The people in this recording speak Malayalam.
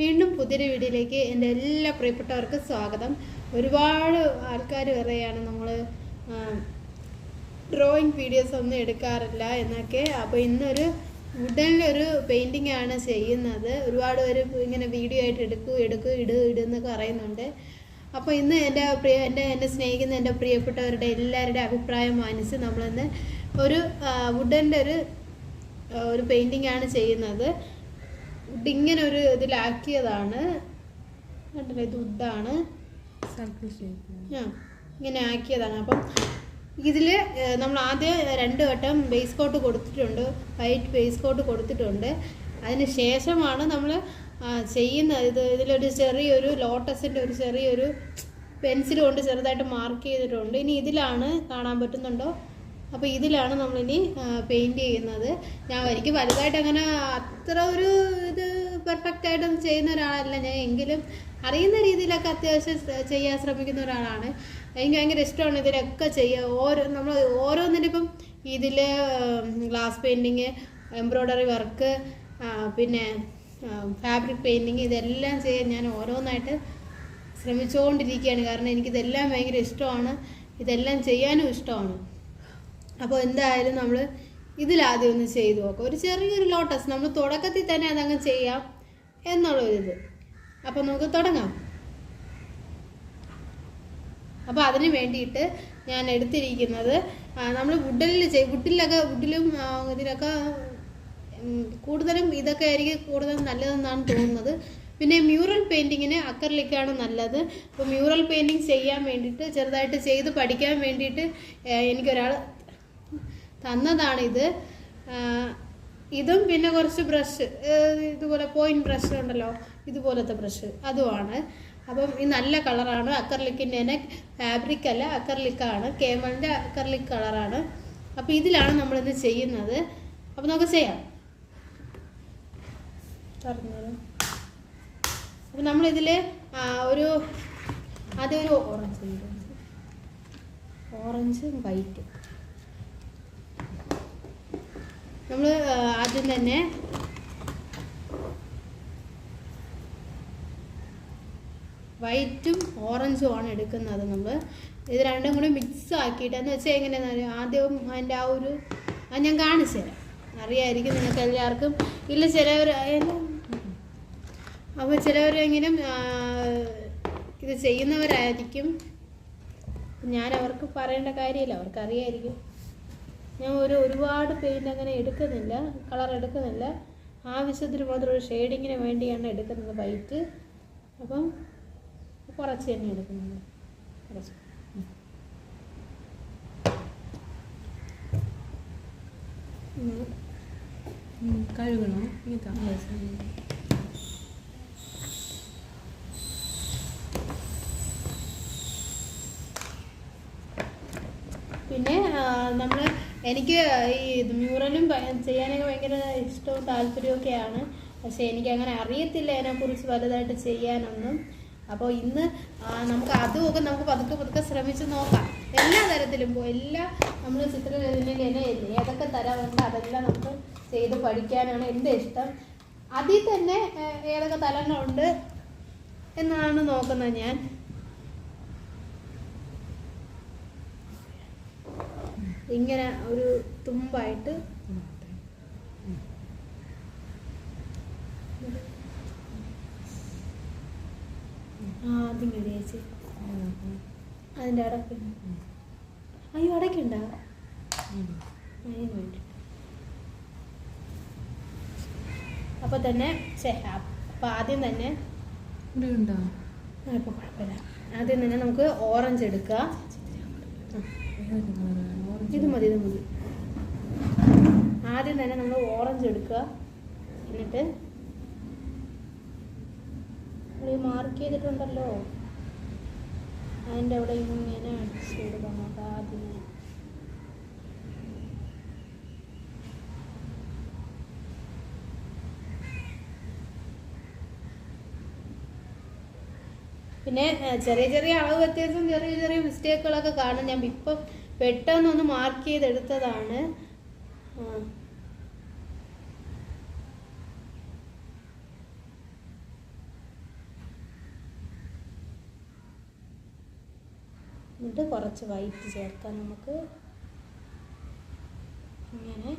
വീണ്ടും പുതിയൊരു വീഡിയോയിലേക്ക് എന്റെ എല്ലാ പ്രിയപ്പെട്ടവർക്കും സ്വാഗതം. ഒരുപാട് ആൾക്കാർ വരെയാണ് നമ്മൾ ഡ്രോയിങ് വീഡിയോസ് ഒന്നും എടുക്കാറില്ല എന്നൊക്കെ. അപ്പോൾ ഇന്നൊരു വുഡനിലൊരു പെയിന്റിംഗ് ആണ് ചെയ്യുന്നത്. ഒരുപാട് പേര് ഇങ്ങനെ വീഡിയോ ആയിട്ട് എടുക്കൂ എടുക്കൂ ഇട് ഇടുന്നൊക്കെ പറയുന്നുണ്ട്. അപ്പോൾ ഇന്ന് എന്റെ പ്രിയ എന്റെ എന്നെ സ്നേഹിക്കുന്ന എന്റെ പ്രിയപ്പെട്ടവരുടെ എല്ലാവരുടെ അഭിപ്രായം മാനിച്ച് നമ്മളിന്ന് ഒരു വുഡന്റെ ഒരു ഒരു പെയിന്റിംഗ് ആണ് ചെയ്യുന്നത്. വുഡ് ഇങ്ങനെ ഒരു ഇതിലാക്കിയതാണ്. കണ്ടില്ലേ? ഇത് വുഡാണ് ഷേപ്പ് ആ ഇങ്ങനെ ആക്കിയതാണ്. അപ്പം ഇതിൽ നമ്മൾ ആദ്യം രണ്ട് വട്ടം ബേസ് കോട്ട് കൊടുത്തിട്ടുണ്ട്. വൈറ്റ് ബേസ് കോട്ട് കൊടുത്തിട്ടുണ്ട്. അതിന് ശേഷമാണ് നമ്മൾ ചെയ്യുന്ന ഇത് ഇതിലൊരു ചെറിയൊരു ലോട്ടസിന്റെ ഒരു ചെറിയൊരു പെൻസിൽ കൊണ്ട് ചെറുതായിട്ട് മാർക്ക് ചെയ്തിട്ടുണ്ട്. ഇനി ഇതിലാണ് കാണാൻ പറ്റുന്നുണ്ടോ? അപ്പോൾ ഇതിലാണ് നമ്മളിനി പെയിന്റ് ചെയ്യുന്നത്. ഞാൻ എനിക്ക് വലുതായിട്ട് അങ്ങനെ അത്ര ഒരു ഇത് പെർഫെക്റ്റ് ആയിട്ടൊന്നും ചെയ്യുന്ന ഒരാളല്ല ഞാൻ. എങ്കിലും അറിയുന്ന രീതിയിലൊക്കെ അത്യാവശ്യം ചെയ്യാൻ ശ്രമിക്കുന്ന ഒരാളാണ്. എനിക്ക് ഭയങ്കര ഇഷ്ടമാണ് ഇതിലൊക്കെ ചെയ്യുക ഓരോ നമ്മൾ ഓരോന്നിനിപ്പം ഇതിൽ ഗ്ലാസ് പെയിന്റിങ് എംബ്രോയ്ഡറി വർക്ക് പിന്നെ ഫാബ്രിക് പെയിന്റിങ് ഇതെല്ലാം ചെയ്യാൻ ഞാൻ ഓരോന്നായിട്ട് ശ്രമിച്ചുകൊണ്ടിരിക്കുകയാണ് കാരണം എനിക്കിതെല്ലാം ഭയങ്കര ഇഷ്ടമാണ്. ഇതെല്ലാം ചെയ്യാനും ഇഷ്ടമാണ്. അപ്പോൾ എന്തായാലും നമ്മൾ ഇതിലാദ്യം ഒന്ന് ചെയ്തു നോക്കാം. ഒരു ചെറിയൊരു ലോട്ടസ് നമ്മൾ തുടക്കത്തിൽ തന്നെ അതങ്ങ് ചെയ്യാം എന്നുള്ളൊരിത്. അപ്പോൾ നമുക്ക് തുടങ്ങാം. അപ്പോൾ അതിന് വേണ്ടിയിട്ട് ഞാൻ എടുത്തിരിക്കുന്നത് നമ്മൾ വുഡലിൽ ചെയ് വുഡിലൊക്കെ വുഡിലും ഇതിലൊക്കെ കൂടുതലും ഇതൊക്കെ ആയിരിക്കും കൂടുതൽ നല്ലതെന്നാണ് തോന്നുന്നത്. പിന്നെ മ്യൂറൽ പെയിന്റിങ്ങിന് അക്കറിലേക്കാണ് നല്ലത്. അപ്പോൾ മ്യൂറൽ പെയിന്റിങ് ചെയ്യാൻ വേണ്ടിയിട്ട് ചെറുതായിട്ട് ചെയ്ത് പഠിക്കാൻ വേണ്ടിയിട്ട് എനിക്കൊരാൾ തന്നതാണിത് ഇത്. ഇതും പിന്നെ കുറച്ച് ബ്രഷ് ഇതുപോലെ പോയിന്റ് ബ്രഷ് ഉണ്ടല്ലോ ഇതുപോലത്തെ ബ്രഷ് അതുമാണ്. അപ്പം ഈ നല്ല കളറാണ്. അക്കർലിക്കിന്റെ തന്നെ ഫാബ്രിക് അല്ല അക്കർലിക്കാണ് കേമലിന്റെ അക്കർലിക് കളറാണ്. അപ്പോൾ ഇതിലാണ് നമ്മളിത് ചെയ്യുന്നത്. അപ്പോൾ നമുക്ക് ചെയ്യാം. അപ്പം നമ്മളിതിൽ ഒരു അതൊരു ഓറഞ്ച് ഓറഞ്ചും വൈറ്റും നമ്മൾ ആദ്യം തന്നെ വൈറ്റും ഓറഞ്ചും ആണ് എടുക്കുന്നത് നമ്മൾ ഇത് രണ്ടും കൂടി മിക്സ് ആക്കിയിട്ട് എന്ന് വെച്ചാൽ എങ്ങനെയാണെന്ന് അറിയാം? ആദ്യം അതിന്റെ ആ ഒരു അത് ഞാൻ കാണിച്ചു തരാം. അറിയായിരിക്കും നിങ്ങൾക്ക് എല്ലാവർക്കും. ഇല്ല ചിലവർ അപ്പോൾ ചിലവരെങ്കിലും ഇത് ചെയ്യുന്നവരായിരിക്കും. ഞാൻ അവർക്ക് പറയേണ്ട കാര്യമില്ല. അവർക്ക് അറിയായിരിക്കും ഞാൻ ഒരു ഒരുപാട് പെയിന്റ് അങ്ങനെ എടുക്കുന്നില്ല കളർ എടുക്കുന്നില്ല. ആവശ്യത്തിന് മാത്രം ഒരു ഷെയ്ഡിങ്ങിന് വേണ്ടിയാണ് എടുക്കുന്നത് വൈറ്റ് അപ്പം കുറച്ച് തന്നെ എടുക്കുന്നത്. കുറച്ച്. കഴുകണോ. ഇതാ പിന്നെ നമ്മൾ എനിക്ക് ഈ മ്യൂറലും ചെയ്യാനൊക്കെ ഭയങ്കര ഇഷ്ടവും താല്പര്യമൊക്കെയാണ് പക്ഷേ എനിക്ക് അങ്ങനെ അറിയത്തില്ല അതിനെക്കുറിച്ച് വലുതായിട്ട് ചെയ്യാനൊന്നും. അപ്പോൾ ഇന്ന് നമുക്ക് അതുമൊക്കെ നമുക്ക് പതുക്കെ പതുക്കെ ശ്രമിച്ചു നോക്കാം. എല്ലാ തരത്തിലും പോ എല്ലാ നമ്മൾ ചിത്രരചനയിൽ ഏതൊക്കെ തരമുണ്ട് അതെല്ലാം നമുക്ക് ചെയ്ത് പഠിക്കാനാണ് എന്റെ ഇഷ്ടം. അതിൽ തന്നെ ഏതൊക്കെ തലങ്ങളുണ്ട് എന്നാണ് നോക്കുന്നത് ഞാൻ. ഇങ്ങനെ ഒരു തുമ്പായിട്ട് ആ അതിങ്ങനെ ചേച്ചി. അതിന്റെ അടക്ക അയ്യോ അടയ്ക്കണ്ട. അതിന് വേണ്ടി അപ്പോൾ തന്നെ അപ്പൊ അപ്പോൾ ആദ്യം തന്നെ ഇവിടെ ഉണ്ടോ? ഇപ്പോൾ കുഴപ്പമില്ല. ആദ്യം തന്നെ നമുക്ക് ഓറഞ്ച് എടുക്കുക ഇത് മതി ഇത് മതി. ആദ്യം തന്നെ നമ്മൾ ഓറഞ്ച് എടുക്കുക. എന്നിട്ട് മാർക്ക് ചെയ്തിട്ടുണ്ടല്ലോ. അതിന്റെ അവിടെ ഇങ്ങനെ അടിച്ചു ആദ്യമേ പിന്നെ ചെറിയ ചെറിയ അളവ് വ്യത്യാസം ചെറിയ ചെറിയ മിസ്റ്റേക്കുകളൊക്കെ കാണും. ഞാൻ ഇപ്പം പെട്ടെന്നൊന്ന് മാർക്ക് ചെയ്തെടുത്തതാണ്. എന്നിട്ട് കുറച്ച് വൈറ്റ് ചേർക്കാം നമുക്ക്. ഇങ്ങനെ.